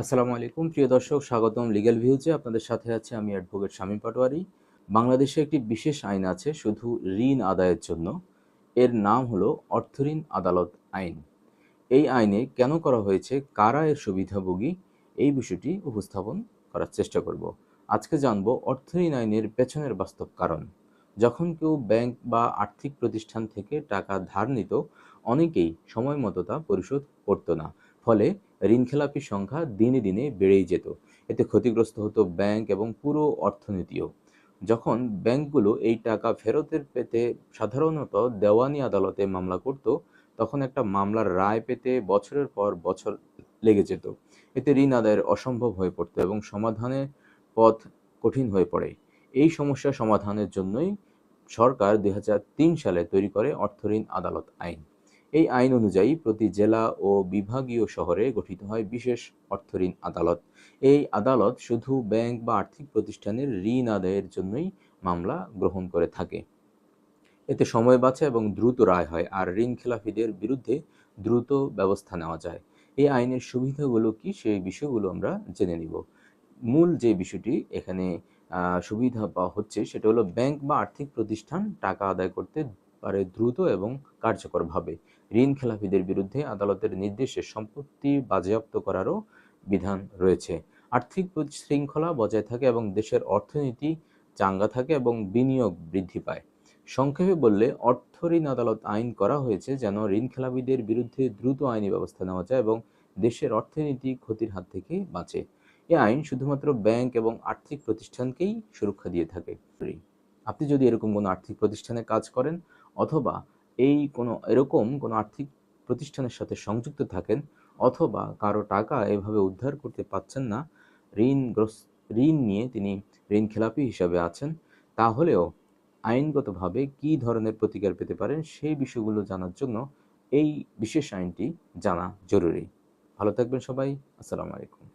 আসসালামু আলাইকুম। প্রিয় দর্শক, স্বাগতম লিগ্যাল ভিউজে আপনাদের সাথে আছে আমি অ্যাডভোকেট শামীম পাটোয়ারি। বাংলাদেশে একটি বিশেষ আইন আছে, শুধু ঋণ আদায়ের জন্য। এর নাম হলো অর্থঋণ আদালত আইন। এই আইনে কেন করা হয়েছে, কারা এর সুবিধাভোগী, এই বিষয়টি উপস্থাপন করার চেষ্টা করব। আজকে জানব অর্থঋণ আইনের পেছনের বাস্তব কারণ। যখন কেউ ব্যাংক বা আর্থিক প্রতিষ্ঠান থেকে টাকা ধার নিত, অনেকেই সময় মতো তা পরিশোধ করতো না। ফলে ঋণখেলাপির সংখ্যা দিনে দিনে বেড়েই যেত। এতে ক্ষতিগ্রস্ত হতো ব্যাংক এবং পুরো অর্থনীতিও। যখন ব্যাংকগুলো এই টাকা ফেরতের পেতে সাধারণত দেওয়ানি আদালতে মামলা করত, তখন একটা মামলার রায় পেতে বছরের পর বছর লেগে যেত। এতে ঋণ আদায়ের অসম্ভব হয়ে পড়তো এবং সমাধানের পথ কঠিন হয়ে পড়ে। এই সমস্যা সমাধানের জন্যই সরকার দুই হাজার তিন সালে তৈরি করে অর্থঋণ আদালত আইন। এই আইন অনুযায়ী প্রতি জেলা ও বিভাগীয় শহরে গঠিত হয় বিশেষ অর্থঋণ আদালত। এই আদালত শুধু ব্যাংক বা আর্থিক প্রতিষ্ঠানের ঋণ আদায়ের জন্যই মামলা গ্রহণ করে থাকে। এতে সময় বাঁচে এবং দ্রুত রায় হয় আর ঋণ খেলাফিদের বিরুদ্ধে দ্রুত ব্যবস্থা নেওয়া যায়। এই আইনের সুবিধাগুলো কি সেই বিষয়গুলো আমরা জেনে নিব। মূল যে বিষয়টি এখানে সুবিধা পাওয়া হচ্ছে সেটা হলো ব্যাংক বা আর্থিক প্রতিষ্ঠান টাকা আদায় করতে পারে দ্রুত এবং কার্যকরভাবে। ঋণ খেলাপিদের বিরুদ্ধে আদালতের নির্দেশে সম্পত্তি বাজেয়াপ্ত করারও বিধান রয়েছে। আর্থিক শৃঙ্খলা বজায় থাকে এবং দেশের অর্থনীতি চাঙ্গা থাকে এবং বিনিয়োগ বৃদ্ধি পায়। সংক্ষেপে বললে, অর্থ ঋণ আদালত আইন করা হয়েছে যেন ঋণ খেলাপিদের বিরুদ্ধে দ্রুত আইনি ব্যবস্থা নেওয়া যায় এবং দেশের অর্থনীতি ক্ষতির হাত থেকে বাঁচে। এ আইন শুধুমাত্র ব্যাংক এবং আর্থিক প্রতিষ্ঠানকেই সুরক্ষা দিয়ে থাকে। আপনি যদি এরকম কোনো আর্থিক প্রতিষ্ঠানে কাজ করেন অথবা এই কোনো, এরকম কোনো আর্থিক প্রতিষ্ঠানের সাথে সংযুক্ত থাকেন অথবা কারও টাকা এভাবে উদ্ধার করতে পাচ্ছেন না ঋণগ্রস্ত ঋণ নিয়ে তিনি ঋণ খেলাপি হিসাবে আছেন, তাহলেও আইনগতভাবে কী ধরনের প্রতিকার পেতে পারেন সেই বিষয়গুলো জানার জন্য এই বিশেষ আইনটি জানা জরুরি। ভালো থাকবেন সবাই, আসসালামু আলাইকুম।